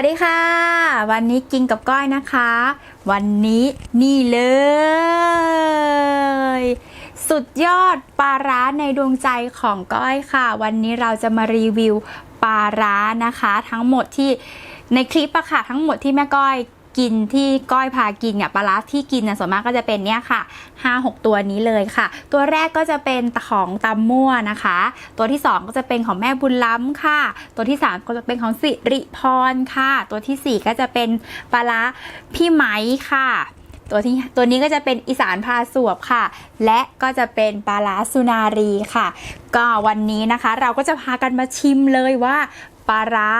วัสดีค่ะ วันนี้กินกับก้อยนะคะ วันนี้นี่เลย สุดยอดปลาร้าในดวงใจของก้อยค่ะ วันนี้เราจะมารีวิวปลาร้านะคะ ทั้งหมดที่ในคลิปอะค่ะ ทั้งหมดที่แม่ก้อย กินที่ก้อยพากินเนี่ยปลาร้าที่กินเนี่ยส่วนมากก็จะเป็นเนี่ยค่ะ 5-6 ตัวนี้เลยค่ะ ตัวแรกก็จะเป็นของตำมั่วนะคะ ตัวที่ 2 ก็จะเป็นของแม่บุญล้ำค่ะ ตัวที่ 3 ก็จะเป็นของสิริพรค่ะ ตัวทีสี่4 ก็จะเป็นปลาร้าพี่ไหมค่ะตัวที่ตัวนี้ก็จะเป็นอีสานพาสวบค่ะ และก็จะเป็นปลาร้าสุนารีค่ะ ก็วันนี้นะคะ เราก็จะพากันมาชิมเลยว่า ปลาร้า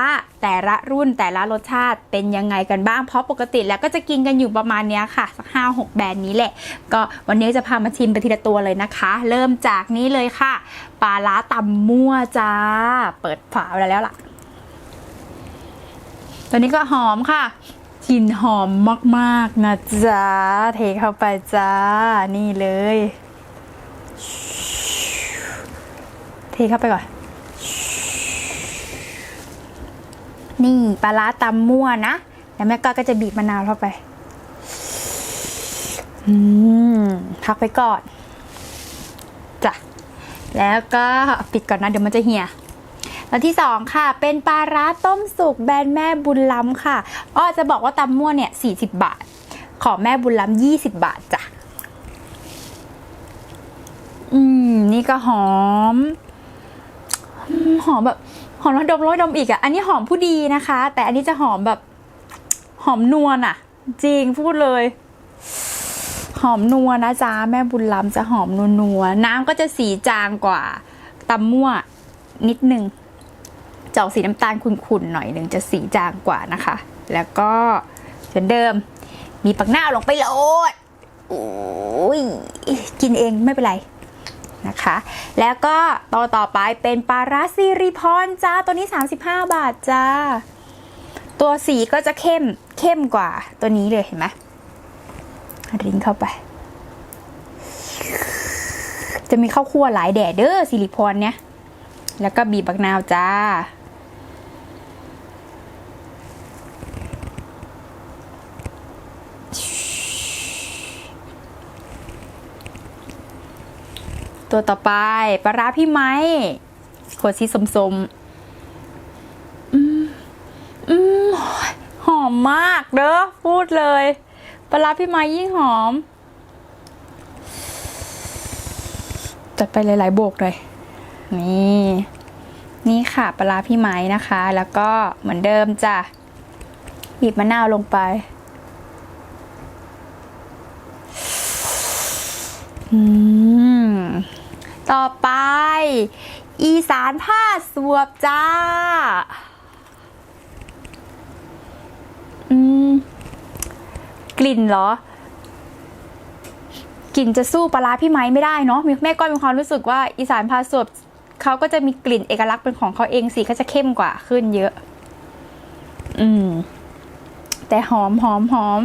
แต่ละรุ่นแต่ละรสชาติเป็นยังไงกันบ้าง เพราะปกติแล้วก็จะกินกันอยู่ประมาณนี้ค่ะ สักห้าหกแบรนด์นี้แหละ ก็วันนี้จะพามาชิมไปทีละตัวเลยนะคะ เริ่มจากนี้เลยค่ะ ปลาร้าตำมั่วจ้า เปิดฝาไว้แล้วล่ะตัวนี้ก็หอมค่ะกลิ่นหอมมากๆนะจ๊ะ เทเข้าไปจ้า นี่เลย เทเข้าไปก่อน นี่ปลาร้าตำมั่วนะแล้วแม่ก้อยก็จะบีบมะนาวเข้าไปอืมพักไปก่อนจ้ะแล้วก็ปิดก่อนนะเดี๋ยวมันจะเหี่ยแล้วที่สองค่ะ เป็นปลาร้าต้มสุกแบรนด์แม่บุญล้ำค่ะอ้อจะบอกว่าตำมั่วเนี่ย40 บาท ขอแม่บุญล้ำ20 บาทจ้ะอืม นี่ก็หอม หอมแบบ หอมแล้วดมร้อยดมอีกอะ อันนี้หอมผู้ดีนะคะ แต่อันนี้จะหอมแบบหอมนวลอะ จริงพูดเลย หอมนัวนะจ๊ะแม่บุญล้ำจะหอมนัวนัวๆน้ำก็จะสีจางกว่าตำมั่วนิดนึงจอกสีน้ำตาลขุ่นๆหน่อยหนึ่งจะสีจางกว่านะคะ แล้วก็เหมือนเดิม มีปักหน้าลงไปโหลดโอ้ยกินเองไม่เป็นไร นะคะ แล้วก็ตัวต่อไปเป็นปาราซิริพรจ้า ตัวนี้ 35 บาทจ้า ตัวสีก็จะเข้มเข้มกว่าตัวนี้เลยเห็นไหมริงเข้าไป จะมีข้าวคั่วหลายแดดเด้อซิริพรเนี่ย แล้วก็บีบบักนาวจ้า ตัวต่อไปปลาร้าพี่ไม้ขวดสีสมๆอืมอืมหอมมากเด้อพูดเลยปลาร้าพี่ไม้ยิ่งหอม จัดไปหลายๆโบกเลยนี่ นี่ค่ะปลาร้าพี่ไม้นะคะ แล้วก็เหมือนเดิมจ้ะบีบมะนาวลงไปอืม ต่อไป อีสานผ้าสวบจ้า อืม กลิ่นเหรอ กลิ่นจะสู้ปลาร้าพี่ไม้ไม่ได้เนาะแม่ก้อยมีความรู้สึกว่าอีสานพาสวบเขาก็จะมีกลิ่นเอกลักษณ์เป็นของเขาเองสีก็จะเข้มกว่าขึ้นเยอะ อืม แต่หอมหอมหอม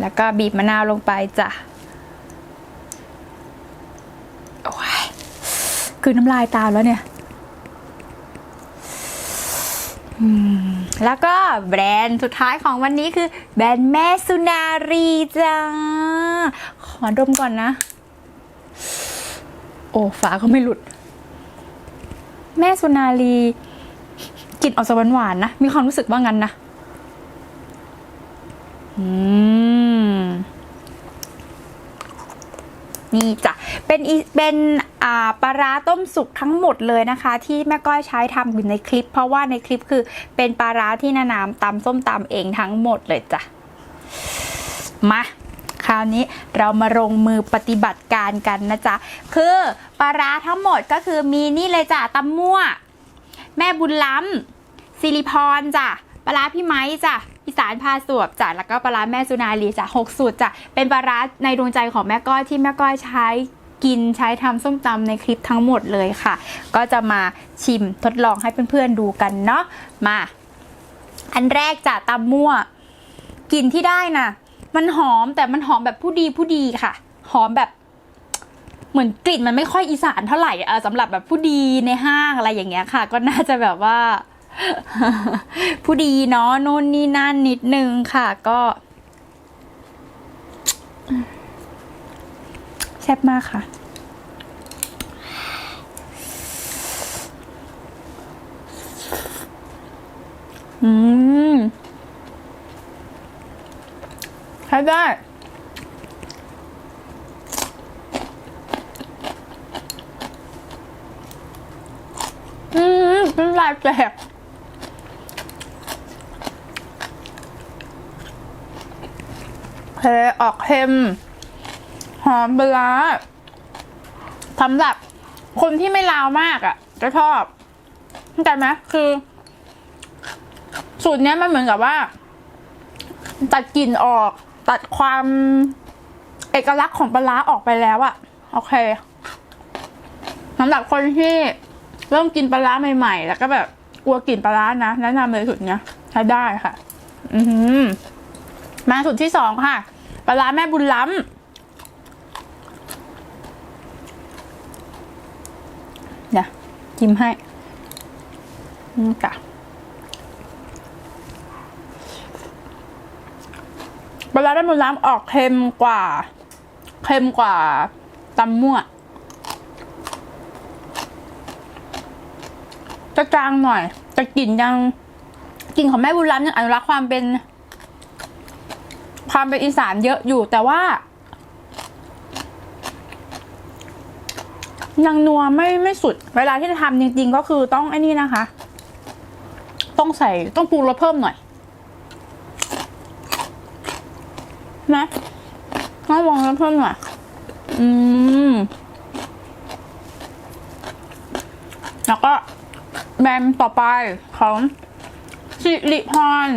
แล้วก็บีบมะนาวลงไปจ้ะ โอ้ย คือน้ำลายตามแล้วเนี่ยแล้วก็แบรนด์สุดท้ายของวันนี้คือ แบรนด์แม่สุนารีจ้า ขอดมก่อนนะ โอ้ฝาก็ไม่หลุด แม่สุนารีกลิ่นออกจะหวานๆนะ มีความรู้สึกว่างั้นนะอืมนี่จ้ะ เป็นเป็นปลาร้าต้มสุกทั้งหมดเลยนะคะ ที่แม่ก้อยใช้ทำอยู่ในคลิป เพราะว่าในคลิปคือเป็นปลาร้าที่นานามตำส้มตำเองทั้งหมดเลยจ้ะมาคราวนี้เรามาลงมือปฏิบัติการกันนะจ๊ะ คือปลาร้าทั้งหมดก็คือมีนี่เลยจ้ะตำมั่ว แม่บุญล้ำสิริพรจ้ะปลาร้าพี่ไม้จ้ะอีสานพาสวบจ้ะแล้วก็ปลาร้าแม่สุนารีจ้ะหกสูตรจ้ะเป็นปลาร้าในดวงใจของแม่ก้อยที่แม่ก้อยใช้ กินใช้ทำส้มตำในคลิปทั้งหมดเลยค่ะ ก็จะมาชิมทดลองให้เพื่อนๆดูกันเนาะมา อันแรกจ้ะตำมั่วกลิ่นที่ได้น่ะ มันหอมแต่มันหอมแบบผู้ดีผู้ดีค่ะ หอมแบบเหมือนกลิ่นมันไม่ค่อยอีสานเท่าไหร่เออสำหรับแบบผู้ดีในห้างอะไรอย่างเงี้ยค่ะ ก็น่าจะแบบว่า ผู้ดีเนาะโน่นนี่นั่นนิดนึงค่ะ ก็ แซ่บมากค่ะ อืมใช้ได้อืมเป็นลายแปลกเพออกเค็ม หอมปลาร้าสำหรับคนที่ไม่ลาวมากอะ่ะ จะชอบเข้าใจไหมคือ สูตรเนี้ยมันเหมือนกับว่า ตัดกลิ่นออก ตัดความเอกลักษณ์ของปลาร้าออกไปแล้วอะโอเคสำหรับคนที่เริ่มกินปลาร้าใหม่ๆ แล้วก็แบบกลัวกลิ่นปลาร้านะแนะนำเลยสูตรเนี้ยใช้ได้ค่ะ อือหือมาสูตรที่สองค่ะปลาร้าแม่บุญล้ำเดี๋ยวจิ้มให้นี่จ้ะปลาร้าด้านบนร้านออกเค็มกว่า เค็มกว่าตำมั่วจะจางหน่อยจะกลิ่นยังกลิ่นของแม่บุญล้ำยังอนุรักษ์ความเป็น ความเป็นอีสานเยอะอยู่แต่ว่า ยังนัวไม่ไม่สุด เวลาที่จะทำจริง ๆ ก็คือต้องไอ้นี่นะคะ ต้องใส่ต้องปรุงรสเพิ่มหน่อยนะให้วางแล้วเพิ่มหน่อยอืมแล้วก็แบรนด์ต่อไปของสิริพร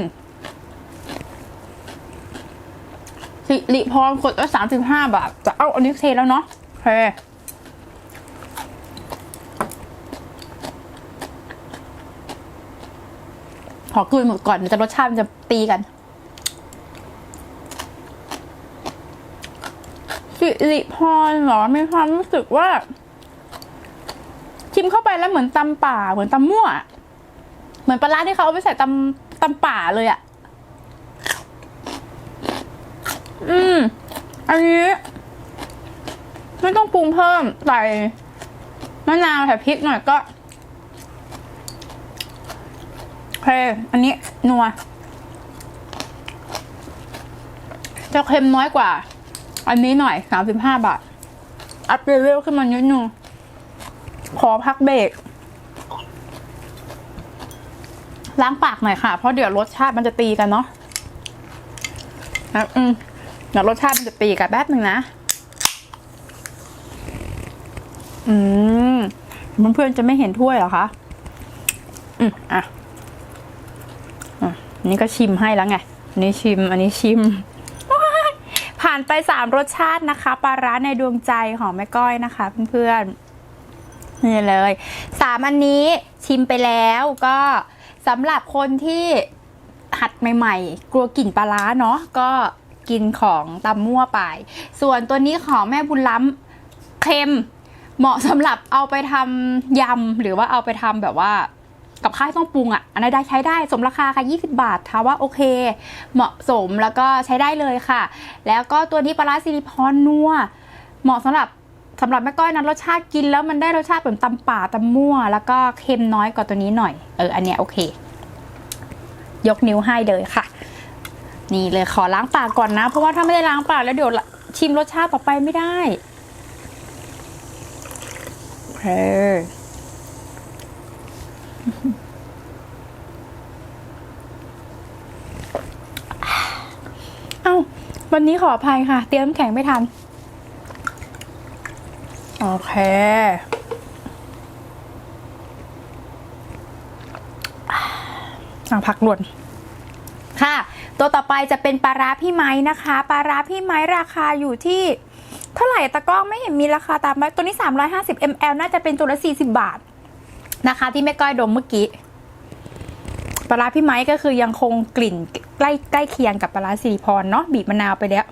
สิริพรกดละสามสิบห้าบาท จะเอาอันนี้เทแล้วเนาะโอเค ขอกลืนหมดก่อนเดี๋ยวจะรสชาติมันจะตีกันสิริพรเหรอมีความรู้สึกว่าชิมเข้าไปแล้วเหมือนตำป่า เหมือนตำมั่ว เหมือนปลาร้าที่เขาเอาไปใส่ตำตำป่าเลยอะ่ะ อืม อันนี้ ไม่ต้องปรุงเพิ่มใส่มะนาวใส่พริกหน่อยก็โอ เค อันนี้นัว จะเค็มน้อยกว่า อันนี้หน่อยสามสิบห้าบาท อัพเลเวลขึ้นมานิดนึง ขอพักเบรก ล้างปากหน่อยค่ะ เพราะเดี๋ยวรสชาติมันจะตีกันเนาะนะอืมเดี๋ยวรสชาติมันจะตีกันแป๊บหนึ่งนะ อืมเพื่อนๆจะไม่เห็นถ้วยเหรอคะ อืมอะอะ นนี่ก็ชิมให้แล้วไงอันนี้ชิม อันนี้ชิม ผ่านไปสามรสชาตินะคะปลาร้าในดวงใจของแม่ก้อยนะคะเพื่อนๆนี่เลยสามอันนี้ชิมไปแล้วก็สำหรับคนที่หัดใหม่ ๆ กลัวกลิ่นปลาร้าเนาะก็กินของตำมั่วไป ส่วนตัวนี้ของแม่บุญล้ำเค็มเหมาะสำหรับเอาไปทำยำหรือว่าเอาไปทำแบบว่า กับข้าวที่ต้องปรุงอะอันนั้นได้ใช้ได้สมราคาค่ะ 20 บาทถามว่าโอเค เหมาะสมแล้วก็ใช้ได้เลยค่ะ แล้วก็ตัวนี้ปลาร้าซิลิพรนัวเหมาะสำหรับสำหรับแม่ก้อยนั้นรสชาติกินแล้วมันได้รสชาติเหมือนตำป่าตำมั่ว แล้วก็เค็มน้อยกว่าตัวนี้หน่อยเอออันเนี้ยโอเค ยกนิ้วให้เลยค่ะ นี่เลยขอล้างปากก่อนนะ เพราะว่าถ้าไม่ได้ล้างปากแล้วเดี๋ยวชิมรสชาติต่อไปไม่ได้โอเคเอ้า วันนี้ขออภัยค่ะ เตรียมแข็งไม่ทัน โอเค สั่งผักหล่วนค่ะ ตัวต่อไปจะเป็นปลาร้าพี่ไม้นะคะ ปลาร้าพี่ไม้ราคาอยู่ที่เท่าไหร่ตะกล้องไม่เห็นมีราคาตามไว้ตัวนี้ 350 ml น่าจะเป็นตัวละ 40 บาท นะคะ ที่แม่ก้อยดมเมื่อกี้ ปลาร้าพี่ไม้ก็คือยังคงกลิ่นใกล้ใกล้เคียงกับปลาร้าสิริพรเนาะบีบมะนาวไปแล้ว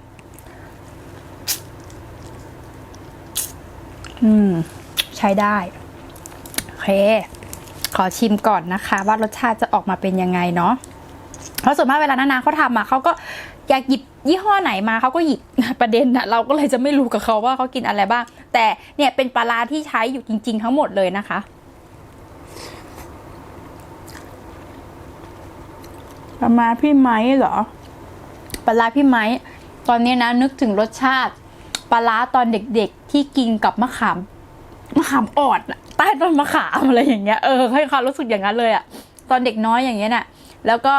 อืม ใช้ได้ โอเค ขอชิมก่อนนะคะ ว่ารสชาติจะออกมาเป็นยังไงเนาะเพราะส่วนมากเวลานานาเขาทำอะเขาก็อยากหยิบยี่ห้อไหนมาเขาก็หยิบประเด็นอะเราก็เลยจะไม่รู้กับเขาว่าเขากินอะไรบ้าง แต่เนี่ยเป็นปลาร้าที่ใช้อยู่จริง ๆ ทั้งหมดเลยนะคะ ปลามาพี่ไม้เหรอปลาร้าพี่ไม้ ตอนนี้นะนึกถึงรสชาติปลาร้าตอนเด็กๆ ที่กินกับมะขามมะขามอ่อนใต้ต้นมะขามอะไรอย่างเงี้ยเออให้ความรู้สึกอย่างนั้นเลยอะตอนเด็กน้อยอย่างเงี้ยน่ะ แล้วก็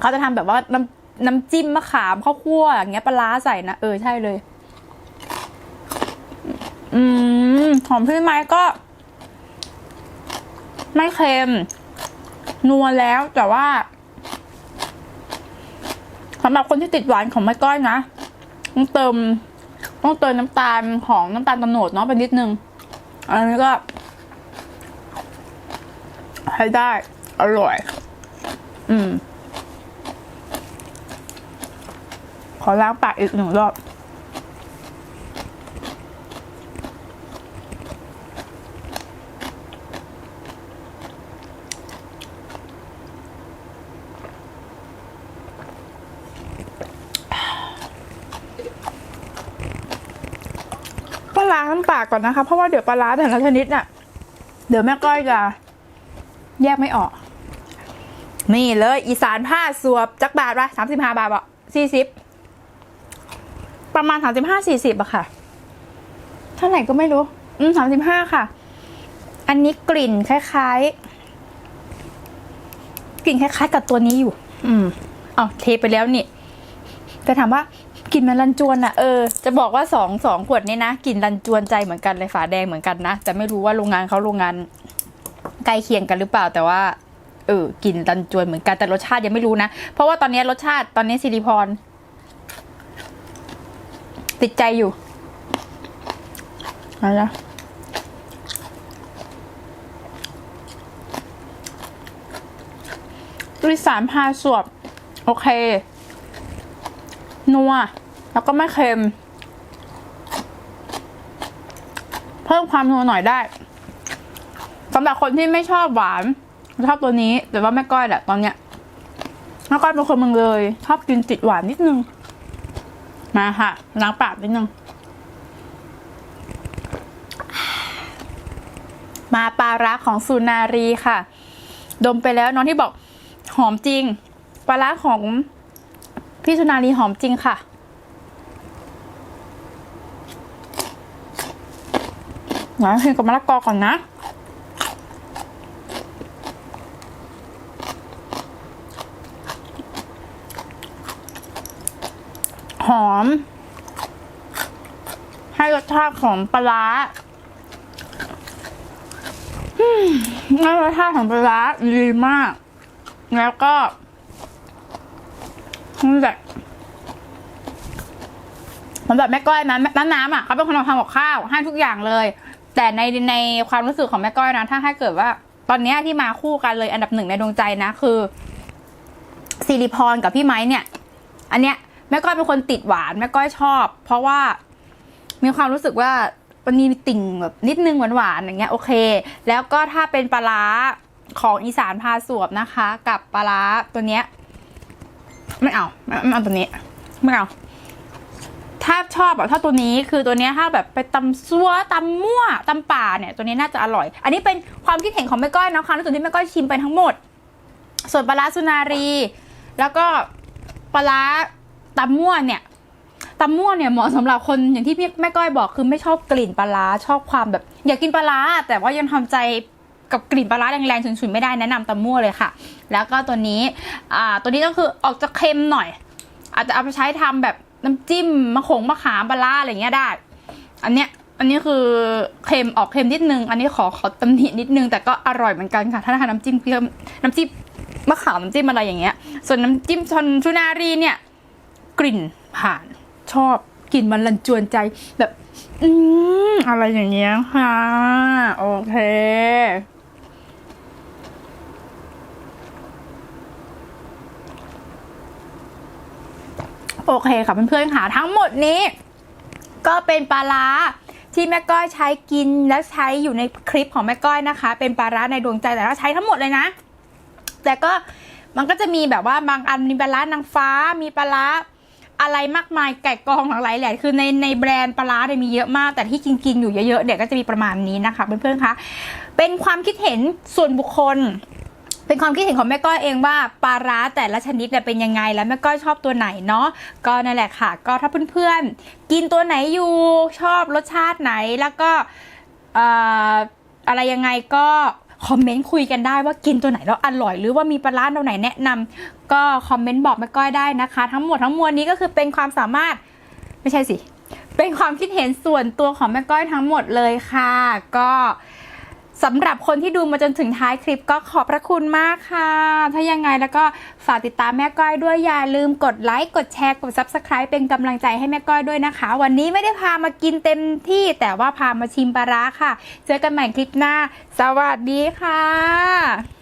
เขาจะทำแบบว่าน้ำน้ำจิ้มมะขามข้าวคั่วอย่างเงี้ยปลาร้าใส่นะเออใช่เลย อืมหอมพี่ไม้ก็ ไม่เค็มนัวแล้วแต่ว่า สำหรับคนที่ติดหวานของแม่ก้อยนะต้องเติม ต้องเติมน้ำตาลของน้ำตาลตะโนดเนาะไปนิดนึง อันนี้ก็ให้ได้อร่อย อืม ขอล้างปากอีกหนึ่งรอบ ก็ล้ากก่อนนะคะ เพราะว่าเดี๋ยวปลาร้าแต่ละชนิดน่ะ เดี๋ยวแม่ก้อยจะแยกไม่ออก นี่เลยอีสานผ้าสวบจักบาทปะสามสิบห้าบาทปะสี่สิบประมาณสามสิบห้าสี่สิบอะค่ะ เท่าไหร่ก็ไม่รู้ อืมสามสิบห้าค่ะ อันนี้กลิ่นคล้ายๆ กลิ่นคล้ายๆ กับตัวนี้อยู่ อืมเอเทไปแล้วนี่แต่ถามว่า กลิ่นมันรันจวนอะเออจะบอกว่าสองสองขวดนี้นะกลิ่นรันจวนใจเหมือนกันเลยฝาแดงเหมือนกันนะแต่ไม่รู้ว่าโรงงานเขาโรงงานใกล้เคียงกันหรือเปล่าแต่ว่าเออกลิ่นรันจวนเหมือนกันแต่รสชาติยังไม่รู้นะ เพราะว่าตอนนี้รสชาติตอนนี้ซิลิพรติดใจอยู่เอาละตุยสารพาสวบ โอเค นัว แล้วก็ไม่เค็ม เพิ่มความนัวหน่อยได้สำหรับคนที่ไม่ชอบหวาน ชอบตัวนี้ แต่ว่าแม่ก้อยแหละตอนเนี้ยแม่ก้อยเป็นคนมืองเลย ชอบกินติดหวานนิดนึง มาค่ะล้างปากนิดนึง มาปลาร้าของสุนารีค่ะ ดมไปแล้วน้องที่บอกหอมจริง ปลาร้าของ พี่สุนารีหอมจริงค่ะหวานเค็มกับมะละกอก่อนนะ หอม ให้รสชาติของปลาร้าให้รสชาติของปลาร้าดีมาก แล้วก็ นี่แหละสำหรับแม่ก้อยนะแม่น้ำอะเขาเป็นคนทำกับข้าวให้ทุกอย่างเลย แต่ในในความรู้สึกของแม่ก้อยนะถ้าให้เกิดว่า ตอนนี้ที่มาคู่กันเลยอันดับหนึ่งในดวงใจนะคือสิริพรกับพี่ไม้เนี่ย อันเนี้ยแม่ก้อยเป็นคนติดหวานแม่ก้อยชอบ เพราะว่ามีความรู้สึกว่ามันมีติ่งแบบนิดนึงหวานๆอย่างเงี้ยโอเค แล้วก็ถ้าเป็นปลาร้าของอีสานพาสวบนะคะ กับปลาร้าตัวเนี้ย ไม่เอาไม่เอาตัวนี้ไม่เอาถ้าชอบแบบถ้าตัวนี้คือตัวนี้ถ้าแบบไปตำซัวตำมั่วตำป่าเนี่ย ตัวนี้น่าจะอร่อย อันนี้เป็นความคิดเห็นของแม่ก้อยนะคะในส่วนที่แม่ก้อยชิมไปทั้งหมด ส่วนปลารสุนารี แล้วก็ปลาร้าตำมั่วเนี่ยตำมั่วเนี่ยเหมาะสำหรับคนอย่างที่พี่แม่ก้อยบอกคือไม่ชอบกลิ่นปลาร้าชอบความแบบ อยากกินปลาร้าแต่ว่ายังทำใจกับกลิ่นปลาร้าแรงๆฉุนๆไม่ได้แนะนำตำมั่วเลยค่ะ แล้วก็ตัวนี้อ่าตัวนี้ก็คือออกจะเค็มหน่อย อาจจะเอาไปใช้ทำแบบน้ำจิ้มมะขงมะขามปลาร้าอะไรเงี้ยได้ อันเนี้ยอันนี้คือเค็มออกเค็มนิดนึง อันนี้ขอขอตำหนินิดนึง แต่ก็อร่อยเหมือนกันค่ะ ถ้าทานน้ำจิ้มเพิ่มน้ำจิ้มมะขามน้ำจิ้มอะไรอย่างเงี้ย ส่วนน้ำจิ้มชนชุนารีเนี่ย กลิ่นผ่านชอบกลิ่นมันรันจวนใจแบบ อืมอะไรอย่างเงี้ยค่ะ โอเค โอเคค่ะเพื่อนๆค่ะทั้งหมดนี้ ก็เป็นปลาร้าที่แม่ก้อยใช้กินแล้วใช้อยู่ในคลิปของแม่ก้อยนะคะ เป็นปลาร้าในดวงใจแต่เราใช้ทั้งหมดเลยนะ แต่ก็มันก็จะมีแบบว่าบางอันมีปลาร้านางฟ้ามีปลาร้าอะไรมากมายไก่กองหลากหลายแหละคือในในแบรนด์ปลาร้าเนี่ยมีเยอะมาก แต่ที่กินกินอยู่เยอะๆเดี๋ยวก็จะมีประมาณนี้นะคะเพื่อนๆคะเป็นความคิดเห็นส่วนบุคคล เป็นความคิดเห็นของแม่ก้อยเองว่าปลาร้าแต่ละชนิดเนี่ยเป็นยังไงแล้วแม่ก้อยชอบตัวไหนเนาะก็นั่นแหละค่ะ ก็ถ้าเพื่อนๆ กินตัวไหนอยู่ชอบรสชาติไหนแล้วก็ออะไรยังไงก็คอมเมนต์คุยกันได้ว่ากินตัวไหนแล้วอร่อย หรือว่ามีปลาร้าตัวไหนแนะนำก็คอมเมนต์บอกแม่ก้อยได้นะคะ ทั้งหมดทั้งมวลนี้ก็คือเป็นความสามารถไม่ใช่สิเป็นความคิดเห็นส่วนตัวของแม่ก้อยทั้งหมดเลยค่ะ ก็ สำหรับคนที่ดูมาจนถึงท้ายคลิปก็ขอบพระคุณมากค่ะ ถ้ายังไงแล้วก็ฝากติดตามแม่ก้อยด้วยอย่าลืมกดไลค์กดแชร์กด Subscribe เป็นกำลังใจให้แม่ก้อยด้วยนะคะ วันนี้ไม่ได้พามากินเต็มที่แต่ว่าพามาชิมปลาร้าค่ะ เจอกันใหม่คลิปหน้า สวัสดีค่ะ